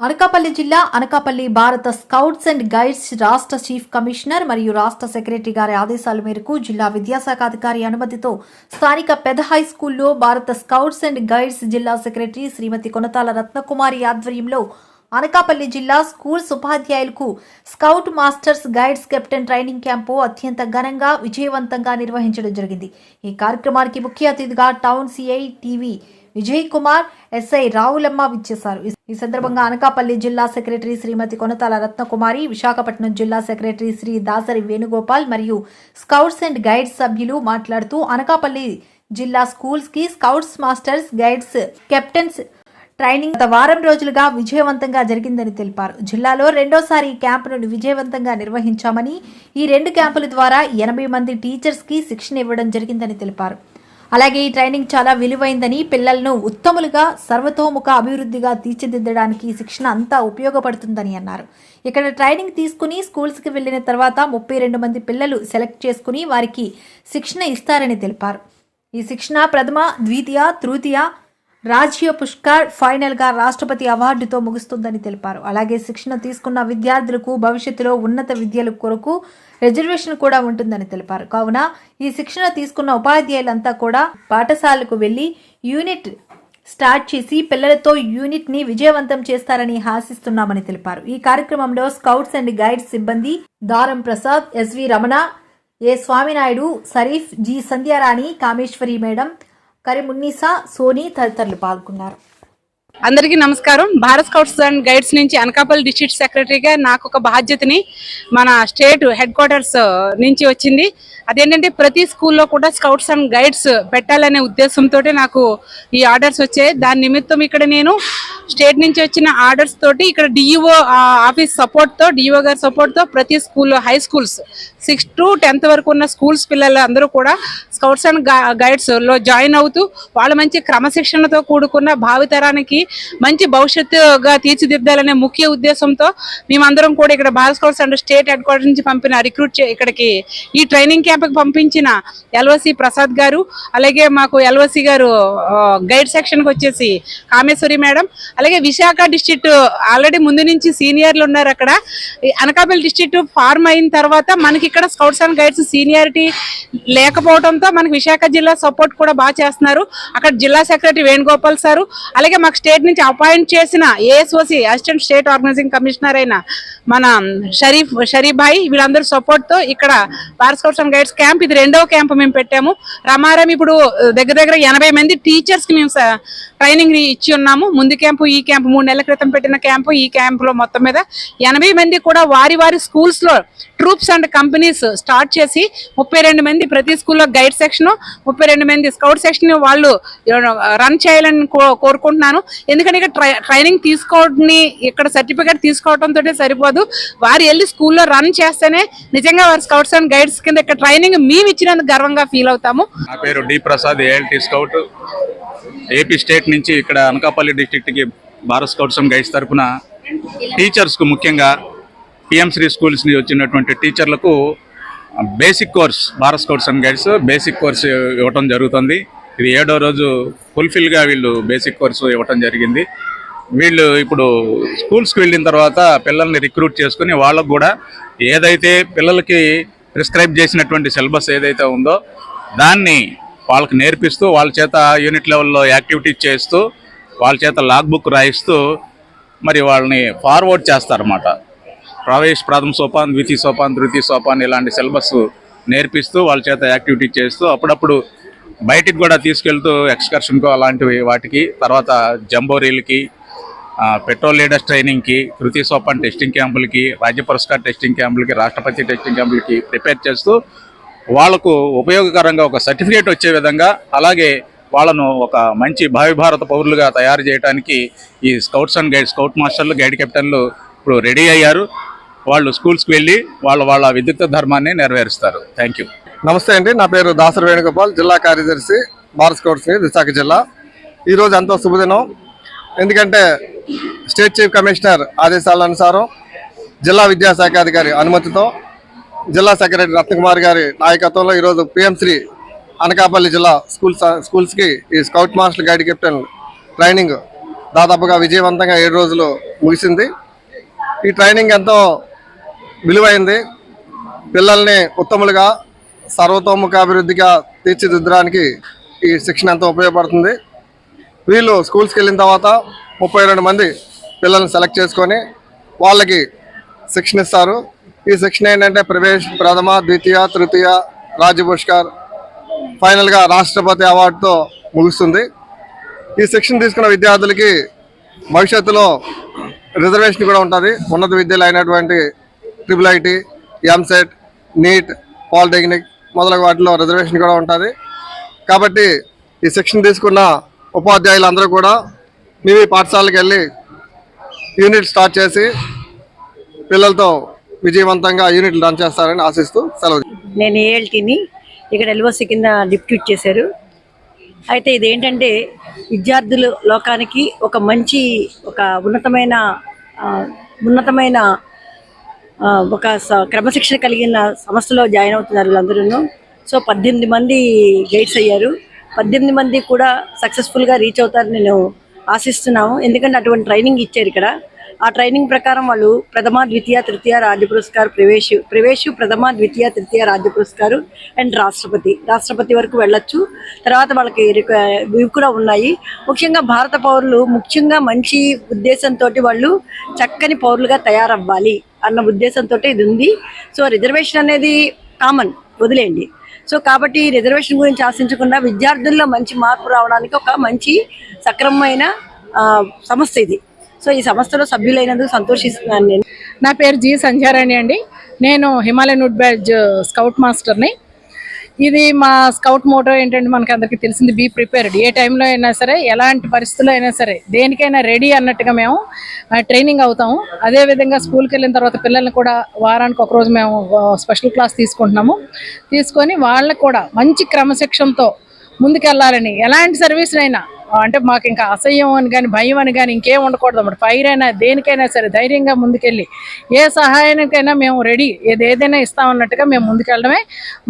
అనకాపల్లి జిల్లా Anakapalli Bharat scouts and guides రాష్ట్ర chief commissioner మరియు రాష్ట్ర సెక్రటరీ గారి ఆదేశాల మేరకు జిల్లా విద్యాశాఖ అధికారి అనుమతితో స్థానిక పెద్ద హై స్కూల్లో భారత స్కౌట్స్ అండ్ గైడ్స్ జిల్లా సెక్రటరీ శ్రీమతి కొనతాల రత్నకుమారి ఆధ్వర్యంలో అనకాపల్లి జిల్లా స్కూల్స్ ఉపాధ్యాయులకు scout masters guides captain training camp అత్యంత ఘనంగా విజయవంతంగా నిర్వహించడం జరిగింది. ఈ కార్యక్రమానికి ముఖ్య అతిథిగా town CI TV Vijay Kumar SI Ravulamma విచ్చేశారు. ఈ- సందర్భంగా అనకాపల్లి జిల్లా సెక్రటరీ శ్రీమతి కొనతాల రత్నకుమారి విశాఖపట్నం జిల్లా సెక్రటరీ శ్రీ దాసరి వేణుగోపాల్ మరియు స్కౌట్స్ అండ్ గైడ్స్ సభ్యులు మాట్లాడుతూ అనకాపల్లి జిల్లా స్కూల్స్కి scouts masters guides captains training గత వారం రోజులుగా విజయవంతంగా జరిగిందని తెలిపారు. జిల్లాలో రెండోసారి ఈ క్యాంపును విజయవంతంగా నిర్వహించామని ఈ రెండు క్యాంపుల ద్వారా ఎనభై మంది టీచర్స్కి శిక్షణ ఇవ్వడం జరిగిందని తెలిపారు. అలాగే ఈ ట్రైనింగ్ చాలా విలువైందని పిల్లలను ఉత్తములుగా సర్వతోముఖ అభివృద్ధిగా తీర్చిదిద్దడానికి శిక్షణ అంతా ఉపయోగపడుతుందని అన్నారు. ఇక్కడ ట్రైనింగ్ తీసుకుని స్కూల్స్కి వెళ్ళిన తర్వాత ముప్పై రెండు మంది పిల్లలు సెలెక్ట్ చేసుకుని వారికి శిక్షణ ఇస్తారని తెలిపారు. ఈ శిక్షణ ప్రథమ ద్వితీయ తృతీయ రాజ్య పుష్కర్ ఫైనల్గా రాష్ట్రపతి అవార్డుతో ముగుస్తుందని తెలిపారు. అలాగే శిక్షణ తీసుకున్న విద్యార్థులకు భవిష్యత్తులో ఉన్నత విద్యల కొరకు రిజర్వేషన్ కూడా ఉంటుందని తెలిపారు. కావున ఈ శిక్షణ తీసుకున్న ఉపాధ్యాయులంతా కూడా పాఠశాలకు వెళ్ళి యూనిట్ స్టార్ట్ చేసి పిల్లలతో యూనిట్ని విజయవంతం చేస్తారని ఆశిస్తున్నామని తెలిపారు. ఈ కార్యక్రమంలో స్కౌట్స్ అండ్ గైడ్స్ సిబ్బంది Daram Prasad SV Ramana A Swaminaidu Sharif G Sandhyarani Kameswari madam Karimunnisa Soni తదితరులు పాల్గొన్నారు. అందరికీ నమస్కారం. భారత్ స్కౌట్స్ అండ్ గైడ్స్ నుంచి అనకాపల్లి డిస్ట్రిక్ట్ సెక్రటరీగా నాకు ఒక బాధ్యతని మన స్టేట్ హెడ్ క్వార్టర్స్ నుంచి వచ్చింది. అదేంటంటే ప్రతి స్కూల్లో కూడా స్కౌట్స్ అండ్ గైడ్స్ పెట్టాలనే ఉద్దేశంతో నాకు ఈ ఆర్డర్స్ వచ్చాయి. దాని నిమిత్తం ఇక్కడ నేను స్టేట్ నుంచి వచ్చిన ఆర్డర్స్ తోటి ఇక్కడ డిఈఓ ఆఫీస్ సపోర్ట్తో డిఈఓ గారి సపోర్ట్తో ప్రతి స్కూల్లో high schools sixth to tenth వరకు ఉన్న స్కూల్స్ పిల్లలు అందరూ కూడా స్కౌట్స్ అండ్ గైడ్స్లో జాయిన్ అవుతూ వాళ్ళ మంచి క్రమశిక్షణతో కూడుకున్న భావితరానికి మంచి భవిష్యత్తుగా తీర్చిదిద్దాలనే ముఖ్య ఉద్దేశంతో మేమందరం కూడా ఇక్కడ Bharat scouts and state head quarter నుంచి పంపిన రిక్రూట్ ఇక్కడికి ఈ ట్రైనింగ్ క్యాంప్కి పంపించిన ఎల్ఓసి ప్రసాద్ గారు అలాగే మాకు ఎల్ఓసి గారు గైడ్ సెక్షన్కి వచ్చేసి కామేశ్వరి మేడం అలాగే విశాఖ డిస్ట్రిక్ట్ ఆల్రెడీ ముందు నుంచి సీనియర్లు ఉన్నారు అక్కడ. అనకాపల్లి డిస్ట్రిక్ట్ ఫార్మ్ అయిన తర్వాత మనకి ఇక్కడ స్కౌట్స్ అండ్ గైడ్స్ సీనియారిటీ లేకపోవడంతో మనకి విశాఖ జిల్లా సపోర్ట్ కూడా బాగా చేస్తున్నారు. అక్కడ జిల్లా సెక్రటరీ వేణుగోపాల్ సారు అలాగే మాకు స్టేట్ నుంచి అపాయింట్ చేసిన ASOC assistant state organising commissioner అయిన మన షరీఫ్ షరీఫ్ భాయ్ వీళ్ళందరూ సపోర్ట్తో ఇక్కడ భారత్ అండ్ గైడ్స్ క్యాంప్ ఇది రెండవ క్యాంప్ మేము పెట్టాము. రమారం ఇప్పుడు దగ్గర దగ్గర ఎనభై మంది టీచర్స్కి మేము ట్రైనింగ్ ఇచ్చి ఉన్నాము. ముందు క్యాంపు ఈ క్యాంపు మూడు నెలల క్రితం పెట్టిన క్యాంపు ఈ క్యాంపులో మొత్తం మీద ఎనభై మంది కూడా వారి వారి స్కూల్స్లో ట్రూప్స్ అండ్ కంపెనీస్ స్టార్ట్ చేసి ముప్పై రెండు మంది ప్రతి స్కూల్లో గైడ్ సెక్షన్ ముప్పై రెండు మంది స్కౌట్ సెక్షన్ వాళ్ళు రన్ చేయాలని కో- కోరుకుంటున్నాను. ఎందుకంటే ఇక్కడ ట్రైనింగ్ తీసుకోవడం ఇక్కడ సర్టిఫికేట్ తీసుకోవడంతో సరిపోదు. వారు వెళ్ళి స్కూల్లో రన్ చేస్తేనే నిజంగా వారి స్కౌట్స్ అండ్ గైడ్స్ కింద ఇక్కడ ట్రైనింగ్ మేము ఇచ్చినందుకు గర్వంగా ఫీల్ అవుతాము. నా పేరు D Prasad ALT scout. AP state నుంచి ఇక్కడ అనకాపల్లి డిస్టిక్ట్కి భారత్ స్కౌట్స్ అండ్ గైడ్స్ తరఫున టీచర్స్కు ముఖ్యంగా పిఎంశ్రీ స్కూల్స్ నుంచి వచ్చినటువంటి టీచర్లకు basic course Bharat scouts and guides basic course ఇవ్వటం జరుగుతుంది. ఇది ఏడో రోజు ఫుల్ఫిల్గా వీళ్ళు బేసిక్ కోర్సు ఇవ్వటం జరిగింది. వీళ్ళు ఇప్పుడు స్కూల్స్కి వెళ్ళిన తర్వాత పిల్లల్ని రిక్రూట్ చేసుకుని వాళ్ళకు కూడా ఏదైతే పిల్లలకి ప్రిస్క్రైబ్ చేసినటువంటి సిలబస్ ఏదైతే ఉందో దాన్ని వాళ్ళకి నేర్పిస్తూ వాళ్ళ చేత యూనిట్ లెవెల్లో యాక్టివిటీస్ చేస్తూ వాళ్ళ చేత లాగ్ బుక్ రాయిస్తూ మరి వాళ్ళని ఫార్వర్డ్ చేస్తారన్నమాట. ప్రవేశ ప్రథమ సోపాన్ ద్వితీయ సోపాన్ తృతీయ సోపాన్ ఇలాంటి సిలబస్ నేర్పిస్తూ వాళ్ళ చేత యాక్టివిటీ చేస్తూ అప్పుడప్పుడు బయటికి కూడా తీసుకెళ్తూ ఎక్స్కర్షన్కో అలాంటివి వాటికి తర్వాత జంబోరీలకి పెట్రోల్ లీడర్స్ ట్రైనింగ్కి తృతీయ సోపాన్ టెస్టింగ్ క్యాంపులకి రాజ్య పురస్కార్ టెస్టింగ్ క్యాంపులకి రాష్ట్రపతి టెస్టింగ్ క్యాంపులకి ప్రిపేర్ చేస్తూ వాళ్ళకు ఉపయోగకరంగా ఒక సర్టిఫికేట్ వచ్చే విధంగా అలాగే వాళ్ళను ఒక మంచి భావి భారత పౌరులుగా తయారు చేయడానికి ఈ స్కౌట్స్ అండ్ గైడ్ స్కౌట్ మాస్టర్లు గైడ్ కెప్టెన్లు ఇప్పుడు రెడీ అయ్యారు. వాళ్ళు స్కూల్స్కి వెళ్ళి వాళ్ళ వాళ్ళ విద్యుత్ ధర్మాన్ని నెరవేరుస్తారు. థ్యాంక్ యూ నమస్తే అండి నా పేరు దాసరి వేణుగోపాల్ జిల్లా కార్యదర్శి భారత్ స్కౌట్స్ విశాఖ జిల్లా. ఈరోజు ఎంతో శుభదినం. ఎందుకంటే స్టేట్ చీఫ్ కమిషనర్ ఆదేశాల అనుసారం జిల్లా విద్యాశాఖ అధికారి అనుమతితో జిల్లా సెక్రటరీ రత్నకుమార్ గారి నాయకత్వంలో ఈరోజు పిఎంశ్రీ అనకాపల్లి జిల్లా స్కూల్స్ స్కూల్స్కి ఈ scout master guide captain training దాదాపుగా విజయవంతంగా ఏడు రోజులు ముగిసింది. ఈ ట్రైనింగ్ ఎంతో విలువైంది. పిల్లల్ని ఉత్తములుగా సర్వతోముఖాభివృద్ధిగా తీర్చిదిద్దడానికి ఈ శిక్షణ ఎంతో ఉపయోగపడుతుంది. వీళ్ళు స్కూల్స్కి వెళ్ళిన తర్వాత ముప్పై రెండు మంది పిల్లల్ని సెలెక్ట్ చేసుకొని వాళ్ళకి శిక్షణ ఇస్తారు. ఈ శిక్షణ ఏంటంటే ప్రవేశ్ ప్రథమ ద్వితీయ తృతీయ రాజ్య పురస్కార్ ఫైనల్గా రాష్ట్రపతి అవార్డుతో ముగుస్తుంది. ఈ శిక్షణ తీసుకున్న విద్యార్థులకి భవిష్యత్తులో రిజర్వేషన్ కూడా ఉంటుంది. ఉన్నత విద్యలు అయినటువంటి triple IT EAMCET NEET polytechnic మొదలగు వాటిలో రిజర్వేషన్ కూడా ఉంటుంది. కాబట్టి ఈ శిక్షణ తీసుకున్న ఉపాధ్యాయులందరూ కూడా మీ మీ పాఠశాలకు వెళ్ళి యూనిట్ స్టార్ట్ చేసి పిల్లలతో విజయవంతంగా యూనిట్లు రన్ చేస్తారని ఆశిస్తూ సెలవు. నేను ఏఎల్టీని ఇక్కడ ఎల్ఓసి కింద డిప్యూట్ చేశారు. అయితే ఇదేంటంటే విద్యార్థులు లోకానికి ఒక మంచి ఒక ఉన్నతమైన ఉన్నతమైన ఒక క్రమశిక్షణ కలిగిన సంస్థలో జాయిన్ అవుతున్నారు వీళ్ళందరూ సో పద్దెనిమిది మంది గైడ్స్ అయ్యారు. పద్దెనిమిది మంది కూడా సక్సెస్ఫుల్గా రీచ్ అవుతారని నేను ఆశిస్తున్నాము. ఎందుకంటే అటువంటి ట్రైనింగ్ ఇచ్చారు ఇక్కడ. ఆ ట్రైనింగ్ ప్రకారం వాళ్ళు ప్రథమ ద్వితీయ తృతీయ రాజ్య పురస్కార్ ప్రవేశు ప్రవేశు ప్రథమ ద్వితీయ తృతీయ రాజ్య పురస్కారు అండ్ రాష్ట్రపతి. రాష్ట్రపతి వరకు వెళ్ళొచ్చు. తర్వాత వాళ్ళకి ఇవి కూడా ఉన్నాయి. ముఖ్యంగా భారత పౌరులు ముఖ్యంగా మంచి ఉద్దేశంతో వాళ్ళు చక్కని పౌరులుగా తయారవ్వాలి. అన్న ఉద్దేశంతో ఇది ఉంది. సో రిజర్వేషన్ అనేది కామన్ వదిలేయండి. సో కాబట్టి రిజర్వేషన్ గురించి ఆశించకుండా విద్యార్థుల్లో మంచి మార్పు రావడానికి ఒక మంచి సక్రమమైన సమస్య ఇది. సో ఈ సంస్థలో సభ్యులైనందుకు సంతోషిస్తున్నాను నేను. నా పేరు జి సంధ్యారాణి అండి. నేను హిమాలయన్ వుడ్ బ్యాడ్జ్ స్కౌట్ మాస్టర్ని. ఇది మా స్కౌట్ మోటో ఏంటంటే మనకి అందరికీ తెలిసింది బీ ప్రిపేర్డ్ ఏ టైంలో అయినా సరే ఎలాంటి పరిస్థితుల్లో అయినా సరే దేనికైనా రెడీ అన్నట్టుగా మేము ట్రైనింగ్ అవుతాము. అదేవిధంగా స్కూల్కి వెళ్ళిన తర్వాత పిల్లల్ని కూడా వారానికి ఒక రోజు మేము స్పెషల్ క్లాస్ తీసుకుంటున్నాము. తీసుకొని వాళ్ళకు కూడా మంచి క్రమశిక్షణతో ముందుకెళ్ళాలని ఎలాంటి సర్వీస్నైనా అంటే మాకు ఇంకా అసహ్యం అని కానీ భయం అని కానీ ఇంకేం ఉండకూడదు అన్నమాట. ఫైర్ అయినా దేనికైనా సరే ధైర్యంగా ముందుకెళ్ళి ఏ సహాయానికైనా మేము రెడీ ఏది ఏదైనా ఇస్తామన్నట్టుగా మేము ముందుకెళ్ళడమే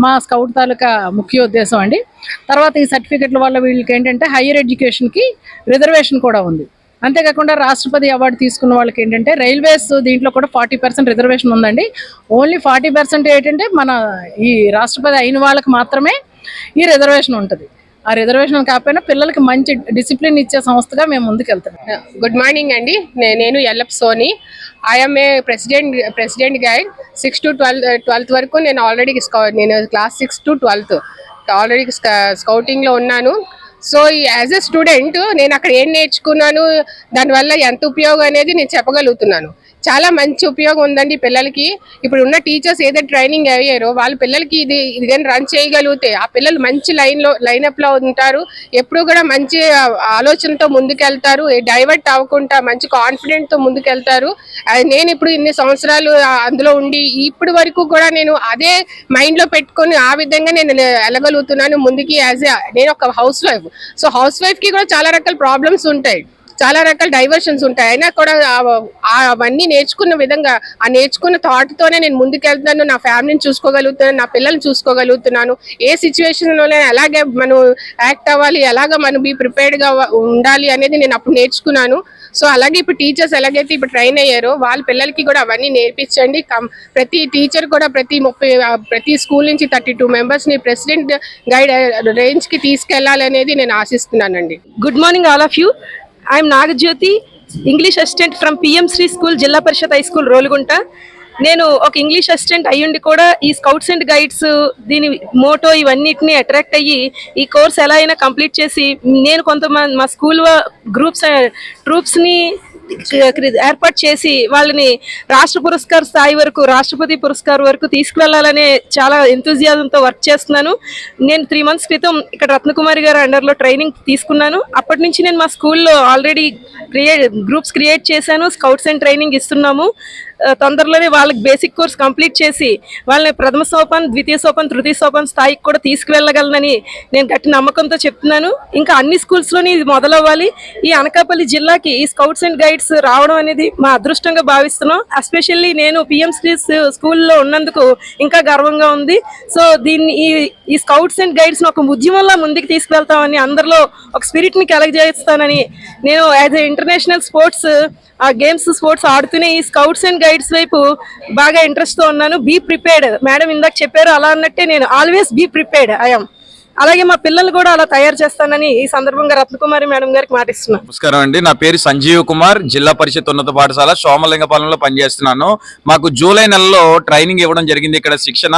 మా స్కౌట్ తాలూకా ముఖ్య ఉద్దేశం అండి. తర్వాత ఈ సర్టిఫికెట్ల వల్ల వీళ్ళకి ఏంటంటే హయ్యర్ ఎడ్యుకేషన్కి రిజర్వేషన్ కూడా ఉంది. అంతేకాకుండా రాష్ట్రపతి అవార్డు తీసుకున్న వాళ్ళకి ఏంటంటే రైల్వేస్ దీంట్లో కూడా ఫార్టీ పర్సెంట్ రిజర్వేషన్ ఉందండి. ఓన్లీ ఫార్టీ పర్సెంట్ ఏంటంటే మన ఈ రాష్ట్రపతి అయిన వాళ్ళకి మాత్రమే ఈ రిజర్వేషన్ ఉంటుంది. ఆ రిజర్వేషన్ కాకపోయినా పిల్లలకి మంచి డిసిప్లిన్ ఇచ్చే సంస్థగా మేము ముందుకెళ్తున్నాం. గుడ్ మార్నింగ్ అండి. నే- నేను Ellap Soni. I'm a president president guide six to twelfth twelfth వరకు నేను ఆల్రెడీ స్కౌ నేను class six to twelfth already స్కౌటింగ్లో ఉన్నాను. సో యాజ్ ఎ స్టూడెంట్ నేను అక్కడ ఏం నేర్చుకున్నాను? దానివల్ల ఎంత ఉపయోగం అనేది నేను చెప్పగలుగుతున్నాను. చాలా మంచి ఉపయోగం ఉందండి పిల్లలకి. ఇప్పుడు ఉన్న టీచర్స్ ఏదైతే ట్రైనింగ్ అయ్యారో వాళ్ళ పిల్లలకి ఇది ఇది కానీ రన్ చేయగలిగితే ఆ పిల్లలు మంచి లైన్లో లైనప్లో ఉంటారు. ఎప్పుడు కూడా మంచి ఆలోచనతో ముందుకెళ్తారు. డైవర్ట్ అవ్వకుండా మంచి కాన్ఫిడెంట్తో ముందుకెళ్తారు. నేను ఇప్పుడు ఇన్ని సంవత్సరాలు అందులో ఉండి ఇప్పటి వరకు కూడా నేను అదే మైండ్లో పెట్టుకొని ఆ విధంగా నేను వెళ్ళగలుగుతున్నాను ముందుకి యాజ్ నేను ఒక హౌస్ వైఫ్ సో హౌస్ వైఫ్కి కూడా చాలా రకాల ప్రాబ్లమ్స్ ఉంటాయి. చాలా రకాల డైవర్షన్స్ ఉంటాయి. అయినా కూడా అవన్నీ నేర్చుకున్న విధంగా ఆ నేర్చుకున్న థాట్తోనే నేను ముందుకెళ్తున్నాను నా ఫ్యామిలీని చూసుకోగలుగుతున్నాను నా పిల్లల్ని చూసుకోగలుగుతున్నాను. ఏ సిచ్యువేషన్లోనే ఎలాగే మనం యాక్ట్ అవ్వాలి ఎలాగ మనం బీ ప్రిపేర్డ్గా ఉండాలి అనేది నేను అప్పుడు నేర్చుకున్నాను. సో అలాగే ఇప్పుడు టీచర్స్ ఎలాగైతే ఇప్పుడు ట్రైన్ అయ్యారో వాళ్ళ పిల్లలకి కూడా అవన్నీ నేర్పించండి. కం- ప్రతి టీచర్ కూడా ప్రతి ముప్పై ప్రతి స్కూల్ నుంచి థర్టీ టూ మెంబర్స్ని ప్రెసిడెంట్ గైడ్ రేంజ్కి తీసుకెళ్ళాలనేది నేను ఆశిస్తున్నానండి. Good morning all of you I'm Nagajyothi English assistant from PM Shri school Zilla Parishad high school Rolugunta నేను ఒక ఇంగ్లీష్ అసిస్టెంట్ అయ్యుండి కూడా ఈ స్కౌట్స్ అండ్ గైడ్స్ దీని మోటో ఇవన్నిటిని అట్రాక్ట్ అయ్యి ఈ కోర్స్ ఎలా అయినా కంప్లీట్ చేసి నేను కొంతమంది మా స్కూల్ గ్రూప్స్ ట్రూప్స్ని ఏర్పాటు చేసి వాళ్ళని రాష్ట్ర పురస్కార్ స్థాయి వరకు రాష్ట్రపతి పురస్కార్ వరకు తీసుకువెళ్ళాలనే చాలా ఎంతూజియాజంతో వర్క్ చేస్తున్నాను. నేను త్రీ మంత్స్ క్రితం ఇక్కడ రత్నకుమారి గారి అండర్లో ట్రైనింగ్ తీసుకున్నాను. అప్పటి నుంచి నేను మా స్కూల్లో ఆల్రెడీ క్రియేట్ గ్రూప్స్ క్రియేట్ చేశాను. స్కౌట్స్ అండ్ ట్రైనింగ్ ఇస్తున్నాము. తొందరలోనే వాళ్ళకి బేసిక్ కోర్స్ కంప్లీట్ చేసి వాళ్ళని ప్రథమ సోపాన్ ద్వితీయ సోపాన్ తృతీయ సోపాన్ స్థాయికి కూడా తీసుకువెళ్ళగలనని నేను గట్టి నమ్మకంతో చెప్తున్నాను. ఇంకా అన్ని స్కూల్స్లోని ఇది మొదలవ్వాలి. ఈ అనకాపల్లి జిల్లాకి ఈ స్కౌట్స్ అండ్ గైడ్స్ రావడం అనేది మా అదృష్టంగా భావిస్తున్నాం. ఎస్పెషల్లీ నేను పిఎం స్కూల్స్ స్కూల్లో ఉన్నందుకు ఇంకా గర్వంగా ఉంది. సో దీన్ని ఈ ఈ స్కౌట్స్ అండ్ గైడ్స్ ఒక ఉద్యమంలా ముందుకు తీసుకువెళ్తామని అందరిలో ఒక స్పిరిట్ని కలగజేస్తానని నేను యాజ్ ఎ ఇంటర్నేషనల్ స్పోర్ట్స్ ఆ గేమ్స్ స్పోర్ట్స్ ఆడుతూనే ఈ స్కౌట్స్ అండ్ గైడ్స్ వైపు బాగా ఇంట్రెస్ట్తో ఉన్నాను. బీ ప్రిపేర్డ్ మేడం ఇందాక చెప్పారు అలా అన్నట్టే నేను. ఆల్వేస్ బీ ప్రిపేర్డ్ ఐఎమ్ అలాగే మా పిల్లలు కూడా అలా తయారు చేస్తానని ఈ సందర్భంగా రత్నకుమారి మేడం గారికి మాటిస్తున్నాను. నమస్కారం అండి. నా పేరు సంజీవ్ కుమార్ జిల్లా పరిషత్ ఉన్నత పాఠశాల సోమలింగపాలెంలో పనిచేస్తున్నాను. మాకు జూలై నెలలో ట్రైనింగ్ ఇవ్వడం జరిగింది. ఇక్కడ శిక్షణ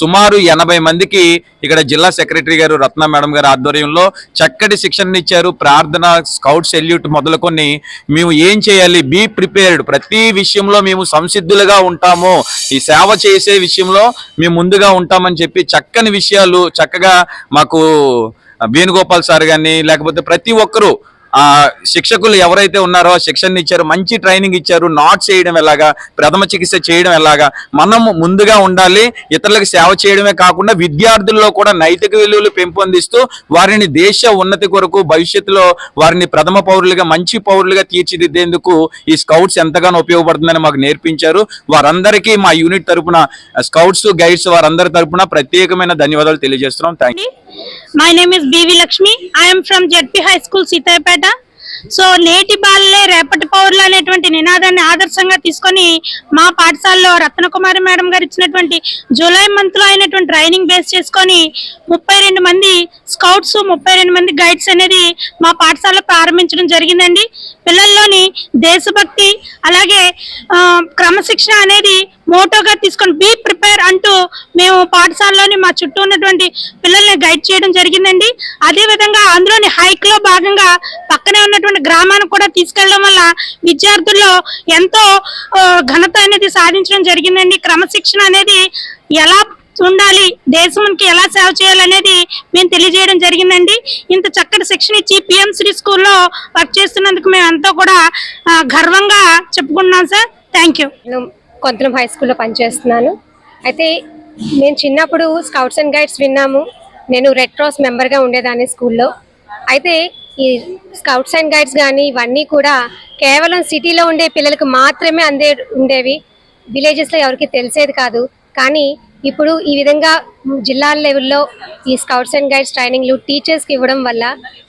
సుమారు ఎనభై మందికి ఇక్కడ జిల్లా సెక్రటరీ గారు రత్న మేడం గారి ఆధ్వర్యంలో చక్కటి శిక్షణ ఇచ్చారు. ప్రార్థన స్కౌట్ సెల్యూట్ మొదలుకొని మేము ఏం చేయాలి? Be prepared. ప్రతి విషయంలో మేము సంసిద్ధులుగా ఉంటాము. ఈ సేవ చేసే విషయంలో మేము ముందుగా ఉంటామని చెప్పి చక్కని విషయాలు చక్కగా మా మాకు వేణుగోపాల్ సార్ కానీ లేకపోతే ప్రతి ఒక్కరూ ఆ శిక్షకులు ఎవరైతే ఉన్నారో శిక్షణ ఇచ్చారో మంచి ట్రైనింగ్ ఇచ్చారు నాట్స్ చేయడం ఎలాగా ప్రథమ చికిత్స చేయడం ఎలాగా మనం ముందుగా ఉండాలి ఇతరులకు సేవ చేయడమే కాకుండా విద్యార్థుల్లో కూడా నైతిక విలువలు పెంపొందిస్తూ వారిని దేశ ఉన్నతి కొరకు భవిష్యత్తులో వారిని ప్రథమ పౌరులుగా మంచి పౌరులుగా తీర్చిదిద్దేందుకు ఈ స్కౌట్స్ ఎంతగానో ఉపయోగపడుతుందని మాకు నేర్పించారు. వారందరికీ మా యూనిట్ తరపున స్కౌట్స్ గైడ్స్ వారందరి తరపున ప్రత్యేకమైన ధన్యవాదాలు తెలియజేస్తున్నాం. Thank my name is BV Lakshmi I'm from ZP high school Seethayapeta so నేటి బాలలే రేపటి పౌరులు అనేటువంటి నినాదాన్ని ఆదర్శంగా తీసుకొని మా పాఠశాలలో రత్నకుమారి మేడం గారు ఇచ్చినటువంటి జూలై మంత్లో అయినటువంటి ట్రైనింగ్ బేస్ చేసుకొని ముప్పై రెండు మంది స్కౌట్స్ ముప్పై రెండు మంది గైడ్స్ అనేది మా పాఠశాలలో ప్రారంభించడం జరిగిందండి. పిల్లల్లోని దేశభక్తి అలాగే క్రమశిక్షణ అనేది మోటోగా తీసుకొని బీ ప్రిపేర్ అంటూ మేము పాఠశాలలోని మా చుట్టూ ఉన్నటువంటి పిల్లల్ని గైడ్ చేయడం జరిగిందండి. అదే విధంగా అందులోని హైక్లో భాగంగా పక్కనే ఉన్నటువంటి గ్రామానికి కూడా తీసుకెళ్ళడం వల్ల విద్యార్థుల్లో ఎంతో ఘనత అనేది సాధించడం జరిగిందండి. క్రమశిక్షణ అనేది ఎలా ఉండాలి దేశానికి ఎలా సేవ చేయాలనేది మేము తెలియజేయడం జరిగిందండి. ఇంత చక్కటి శిక్షణ ఇచ్చి పిఎం శ్రీ స్కూల్లో వర్క్ చేస్తున్నందుకు మేము ఎంతో కూడా గర్వంగా చెప్పుకుంటున్నాం సార్. థ్యాంక్ యూ నేను హై స్కూల్లో పనిచేస్తున్నాను. అయితే నేను చిన్నప్పుడు స్కౌట్స్ అండ్ గైడ్స్ విన్నాము. నేను రెడ్ క్రాస్ మెంబర్గా ఉండేదాన్ని స్కూల్లో అయితే ఈ స్కౌట్స్ అండ్ గైడ్స్ కానీ ఇవన్నీ కూడా కేవలం సిటీలో ఉండే పిల్లలకు మాత్రమే అందే ఉండేవి. విలేజెస్లో ఎవరికి తెలిసేది కాదు. కానీ ఇప్పుడు ఈ విధంగా జిల్లాల లెవెల్లో ఈ స్కౌట్స్ అండ్ గైడ్స్ ట్రైనింగ్లు టీచర్స్కి ఇవ్వడం వల్ల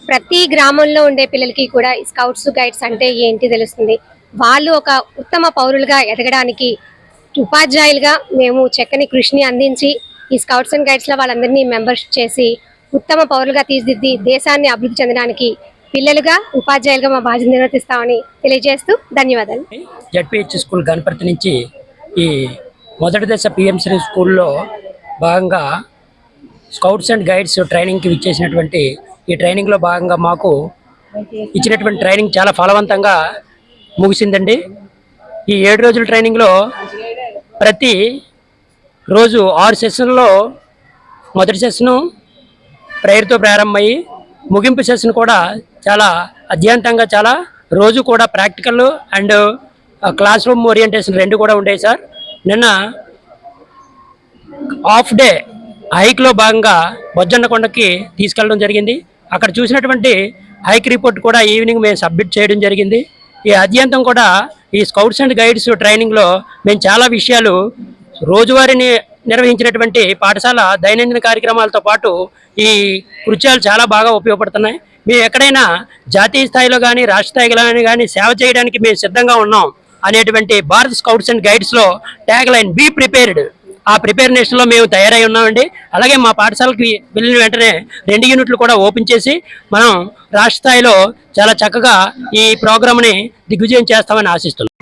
ప్రతి గ్రామంలో ఉండే పిల్లలకి కూడా ఈ స్కౌట్స్ గైడ్స్ అంటే ఏంటి తెలుస్తుంది? వాళ్ళు ఒక ఉత్తమ పౌరులుగా ఎదగడానికి ఉపాధ్యాయులుగా మేము చక్కని కృషిని అందించి ఈ స్కౌట్స్ అండ్ గైడ్స్లో వాళ్ళందరినీ మెంబర్షిప్ చేసి ఉత్తమ పౌరులుగా తీర్చిదిద్ది దేశాన్ని అభివృద్ధి చెందడానికి పిల్లలుగా ఉపాధ్యాయులుగా మా బాధ్యత నిర్వర్తిస్తామని తెలియజేస్తూ ధన్యవాదాలు. జడ్పిహెచ్ స్కూల్ గణపతి నుంచి ఈ మొదటి దశ పిఎంసీ స్కూల్లో భాగంగా స్కౌట్స్ అండ్ గైడ్స్ ట్రైనింగ్కి ఇచ్చేసినటువంటి ఈ ట్రైనింగ్లో భాగంగా మాకు ఇచ్చినటువంటి ట్రైనింగ్ చాలా ఫలవంతంగా ముగిసిందండి. ఈ ఏడు రోజుల ట్రైనింగ్లో ప్రతి రోజు ఆరు సెషన్లో మొదటి సెషను ప్రేయర్తో ప్రారంభమయ్యి ముగింపు సెషన్ కూడా చాలా అధ్యయంతంగా చాలా రోజు కూడా practical and class room orientation రెండు కూడా ఉండేవి సార్. నిన్న హాఫ్ డే హైక్లో భాగంగా బొజ్జన్నకొండకి తీసుకెళ్ళడం జరిగింది. అక్కడ చూసినటువంటి హైక్ రిపోర్ట్ కూడా ఈవినింగ్ మేము సబ్మిట్ చేయడం జరిగింది. ఈ అధ్యంతం కూడా ఈ స్కౌట్స్ అండ్ గైడ్స్ ట్రైనింగ్లో మేము చాలా విషయాలు రోజువారీని నిర్వహించినటువంటి పాఠశాల దైనందిన కార్యక్రమాలతో పాటు ఈ కృత్యాలు చాలా బాగా ఉపయోగపడుతున్నాయి. మేము ఎక్కడైనా జాతీయ స్థాయిలో కానీ రాష్ట్ర స్థాయిలో కానీ సేవ చేయడానికి మేము సిద్ధంగా ఉన్నాం అనేటువంటి భారత్ స్కౌట్స్ అండ్ గైడ్స్లో ట్యాగ్ లైన్ బీ ప్రిపేర్డ్. ఆ ప్రిపేర్నెస్లో మేము తయారై ఉన్నామండి. అలాగే మా పాఠశాలకి వెళ్ళిన వెంటనే రెండు యూనిట్లు కూడా ఓపెన్ చేసి మనం రాష్ట్ర స్థాయిలో చాలా చక్కగా ఈ ప్రోగ్రామ్ని దిగ్విజయం చేస్తామని ఆశిస్తున్నాం.